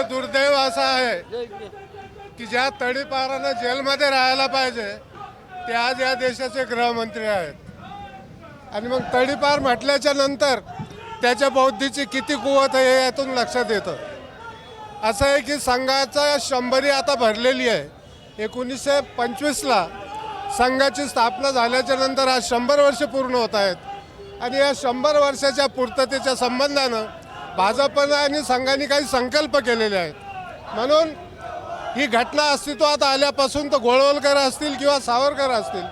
दुर्दैव असं आहे की ज्या तडीपारानं जेलमध्ये राहायला पाहिजे ते आज या देशाचे गृहमंत्री आहेत. आणि मग तडीपार म्हटल्याच्या नंतर त्याच्या बौद्धीची किती कुवत आहे हे यातून लक्षात येतं. असं आहे की संघाचा शंभरी आता भरलेली आहे. एकोणीसशे पंचवीसला संघाची स्थापना झाल्याच्यानंतर आज शंभर वर्ष पूर्ण होत आहेत. आणि या शंभर वर्षाच्या पूर्ततेच्या संबंधानं भाजपनं आणि संघाने काही संकल्प केलेले आहेत. म्हणून ही घटना अस्तित्वात आल्यापासून तर गोळवलकर असतील किंवा सावरकर असतील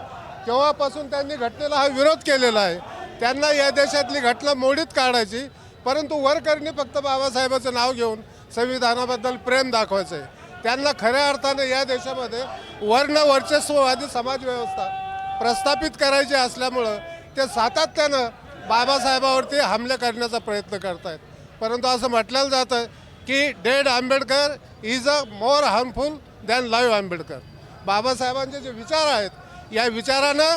तेव्हापासून त्यांनी घटनेला हा विरोध केलेला आहे त्यांना या देशातली घटना मोडीत काढायची. परंतु वरकरणी फक्त बाबासाहेबाचं नाव घेऊन संविधानाबद्दल प्रेम दाखवायचं आहे. त्यांना खऱ्या अर्थाने या देशामध्ये वर्ण वर्चस्ववादी समाजव्यवस्था प्रस्थापित करायची असल्यामुळं ते सातत्यानं बाबासाहेबावरती हमले करण्याचा प्रयत्न करत आहेत परंतु असं म्हटलं जातं की dead Ambedkar is a more harmful than live Ambedkar. बाबासाहेबांचे जे विचार आहेत या विचारानं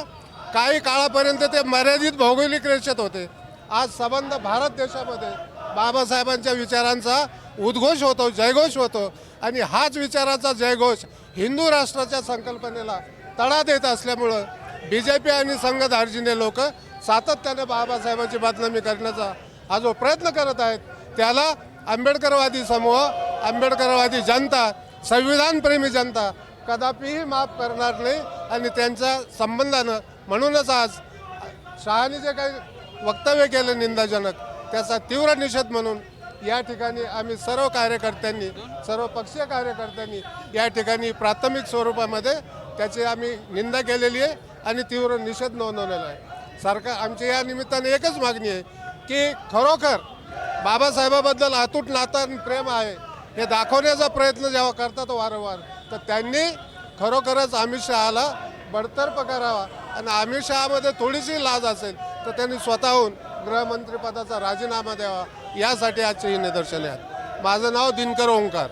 काही काळापर्यंत ते मर्यादित भौगोलिक रेषेत होते. आज संबंध भारत देशामध्ये बाबासाहेबांच्या विचारांचा उद्घोष होतो जयघोष होतो आणि हाच विचाराचा जयघोष हिंदू राष्ट्राच्या संकल्पनेला तडा देत असल्यामुळं बी जे पी आणि संघधार्जिने लोक सातत्याने बाबासाहेबांची बदनामी करण्याचा हा जो प्रयत्न करत आहेत त्याला आंबेडकरवादी समूह आंबेडकरवादी जनता संविधानप्रेमी जनता कदापिही माफ करणार नाही आणि त्यांच्या संबंधानं म्हणूनच आज शहाने जे काही वक्तव्य केलं निंदाजनक त्याचा तीव्र निषेध म्हणून या ठिकाणी आम्ही सर्व कार्यकर्त्यांनी सर्व पक्षीय कार्यकर्त्यांनी या ठिकाणी प्राथमिक स्वरूपामध्ये त्याची आम्ही निंदा केलेली आहे आणि तीव्र निषेध नोंदवलेला आहे. सरकार आमची या निमित्ताने एकच मागणी आहे की खरोखर बाबासाहेबाबद्दल अतूट नातं आणि प्रेम आहे. हे दाखवण्याचा प्रयत्न जेव्हा करतात वारंवार तर त्यांनी खरोखरच अमित शहाला बडतर्फ करावा. आणि अमित शहामध्ये थोडीशी लाज असेल तर त्यांनी स्वतःहून गृहमंत्रीपदाचा राजीनामा द्यावा. यासाठी आजचे ही निदर्शने आहेत. माझं नाव दिनकर ओंकार.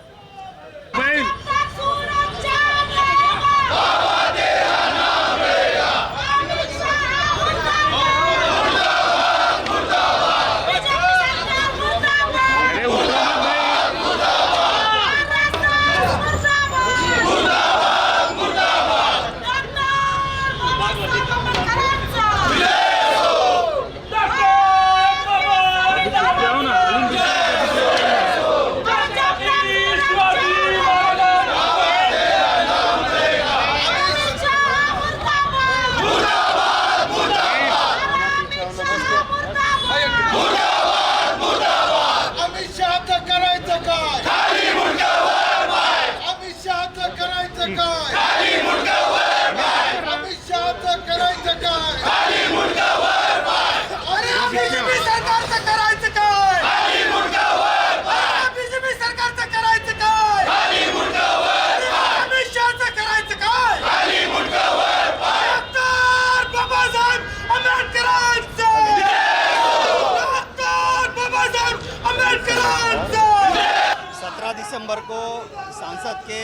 सांसद के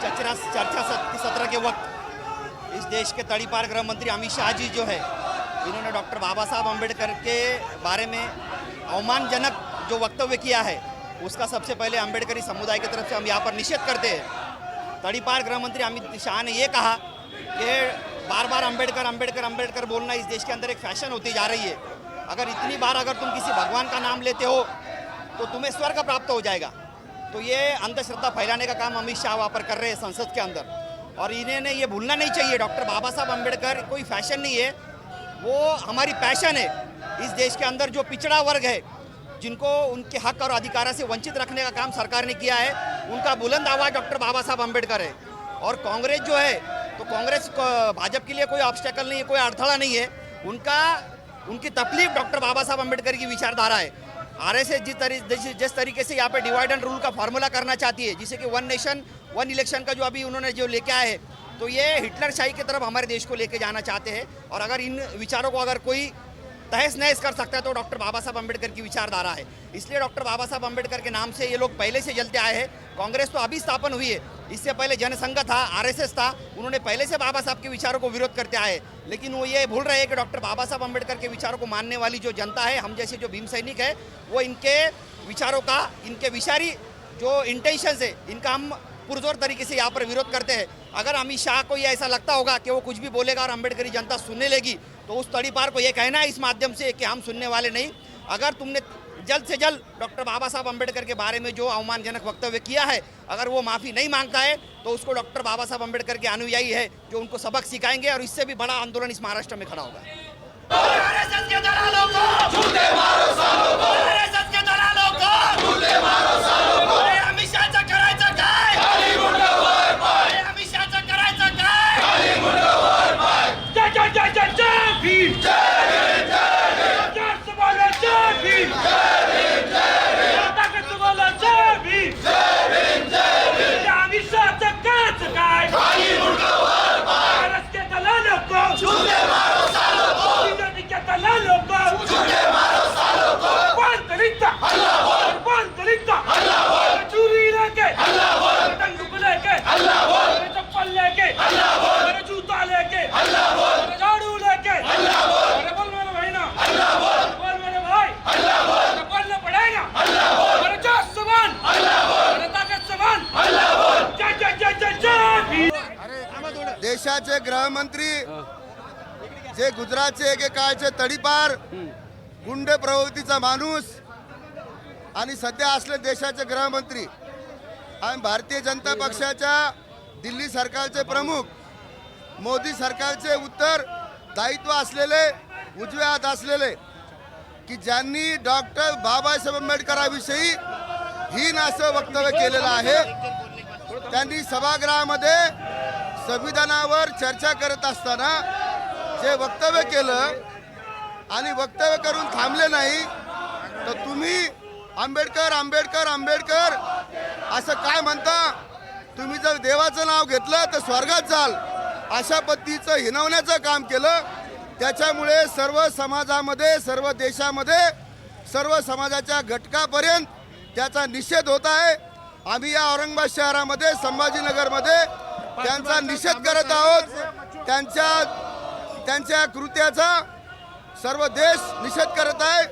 चर्चा चर्चा सत्र के वक्त इस देश के तड़ीपार गृह मंत्री अमित शाह जी जो है, इन्होंने डॉक्टर बाबा साहब अंबेडकर के बारे में अवमानजनक जो वक्तव्य किया है, उसका सबसे पहले अम्बेडकरी समुदाय की तरफ़ से हम यहाँ पर निषेध करते हैं। तड़ीपार गृह मंत्री अमित शाह ने ये कहा कि बार बार अंबेडकर अंबेडकर अंबेडकर बोलना इस देश के अंदर एक फ़ैशन होती जा रही है। अगर इतनी बार अगर तुम किसी भगवान का नाम लेते हो तो तुम्हें स्वर्ग प्राप्त हो जाएगा। तो ये अंधश्रद्धा फैलाने का काम अमित शाह वहाँ पर कर रहे हैं संसद के अंदर। और इन्हें ये भूलना नहीं चाहिए। डॉक्टर बाबा साहब अंबेडकर कोई फ़ैशन नहीं है। वो हमारी पैशन है। इस देश के अंदर जो पिछड़ा वर्ग है, जिनको उनके हक और अधिकार से वंचित रखने का काम सरकार ने किया है, उनका बुलंद आवाज़ डॉक्टर बाबा साहब अंबेडकर है। और कांग्रेस जो है तो कांग्रेस भाजपा के लिए कोई ऑब्स्टेकल नहीं है, कोई अड़थड़ा नहीं है। उनका, उनकी तकलीफ़ डॉक्टर बाबा साहब अंबेडकर की विचारधारा है। आर एस एस जिस तरी, जिस- जिस तरीके से यहाँ पे डिवाइड एंड रूल का फार्मूला करना चाहती है, जिसे कि वन नेशन वन इलेक्शन का जो अभी उन्होंने जो लेके आए हैं तो ये हिटलर शाही की तरफ़ हमारे देश को लेके जाना चाहते हैं। और अगर इन विचारों को अगर कोई तहस नहस कर सकता है तो डॉक्टर बाबा साहब अंबेडकर की विचारधारा है। इसलिए डॉक्टर बाबा साहब अंबेडकर के नाम से ये लोग पहले से जलते आए हैं। कांग्रेस तो अभी स्थापन हुई है इससे पहले जनसंघ था, आरएसएस था, उन्होंने पहले से बाबा साहब के विचारों को विरोध करते आए। लेकिन वो ये भूल रहे हैं कि डॉक्टर बाबा साहब अंबेडकर के विचारों को मानने वाली जो जनता है, हम जैसे जो भीम सैनिक है, वो इनके विचारों का, इनके विचारी जो इंटेंशन है, इनका हम पुरजोर तरीके से यहाँ पर विरोध करते हैं। अगर अमित शाह को ये ऐसा लगता होगा कि वो कुछ भी बोलेगा और अम्बेडकरी जनता सुनने लेगी तो उस तड़ी पार को ये कहना है इस माध्यम से कि हम सुनने वाले नहीं। अगर तुमने जल्द से जल्द डॉक्टर बाबा साहब अंबेडकर के बारे में जो अवमानजनक वक्तव्य किया है, अगर वो माफ़ी नहीं माँगता है तो उसको डॉक्टर बाबा साहब अंबेडकर के अनुयायी है, जो उनको सबक सिखाएँगे और इससे भी बड़ा आंदोलन इस महाराष्ट्र में खड़ा होगा। आरएसएस भीम गृहमंत्री जे गुजरातचे एकेकाळचे तडीपार गुंड प्रवृत्तीचा माणूस आणि सध्या असले देशाचे गृहमंत्री आणि भारतीय जनता पक्षाच्या दिल्ली सरकारचे प्रमुख मोदी सरकारचे उत्तर दायित्व असलेले उजव्या हात असलेले की ज्यांनी डॉक्टर बाबासाहेब आंबेडकरांविषयी हीन असं वक्तव्य केलेलं आहे त्यांनी सभागृहामध्ये संविधानावर चर्चा करत असताना जे वक्तव्य केलं आणि वक्तव्य करून थांबले नाही तर तुम्ही आंबेडकर आंबेडकर आंबेडकर असं काय म्हणता? तुम्ही जर देवाचं नाव घेतलं तर स्वर्गात जाल. अशा पद्धतीचं हिनवण्याचं काम केलं. त्याच्यामुळे सर्व समाजामध्ये सर्व देशामध्ये सर्व समाजाच्या घटकापर्यंत त्याचा निषेध होत आहे. आम्ही या औरंगाबाद शहरामध्ये संभाजीनगरमध्ये त्यांचा निषेध करत आहोत. त्यांच्या त्यांच्या कृत्याचा सर्व देश निषेध करत आहे.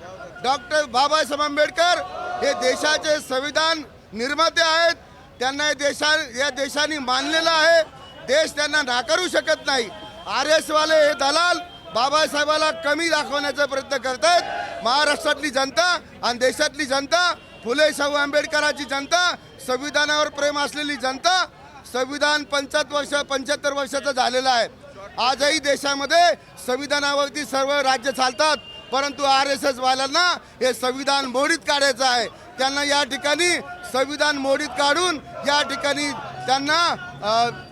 डॉक्टर बाबासाहेब आंबेडकर हे देशाचे संविधान निर्माते आहेत. त्यांना हे देशा या देशाने मानलेलं आहे. देश त्यांना नाकारू शकत नाही. आर एसवाले हे दलाल बाबासाहेबाला कमी दाखवण्याचा प्रयत्न करत आहेत. महाराष्ट्रातली जनता आणि देशातली जनता फुले शाहू आंबेडकरांची जनता संविधानावर प्रेम असलेली जनता संविधान पंचाहत्तर वर्ष पंच्याहत्तर वर्षाचं झालेलं आहे. आजही देशामध्ये संविधानावरती सर्व राज्य चालतात परंतु आर एस एसवाल्यांना हे संविधान मोडीत काढायचं आहे. त्यांना या ठिकाणी संविधान मोडीत काढून या ठिकाणी त्यांना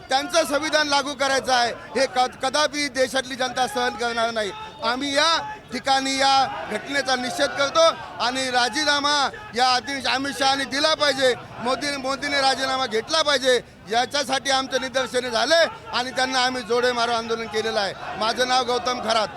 त्यांचं संविधान लागू करायचं आहे. हे क कदापि देशातली जनता सहन करणार नाही. आम्ही या ठिकाणी या घटनेचा निषेध करतो आणि राजीनामा या अध्यक्ष अमित शहाने दिला पाहिजे. मोदी मोदीने राजीनामा घेतला पाहिजे. याच्यासाठी आमचं निदर्शने झाले आणि त्यांना आम्ही जोडे मारो आंदोलन केलेलं आहे. माझं नाव गौतम खरात.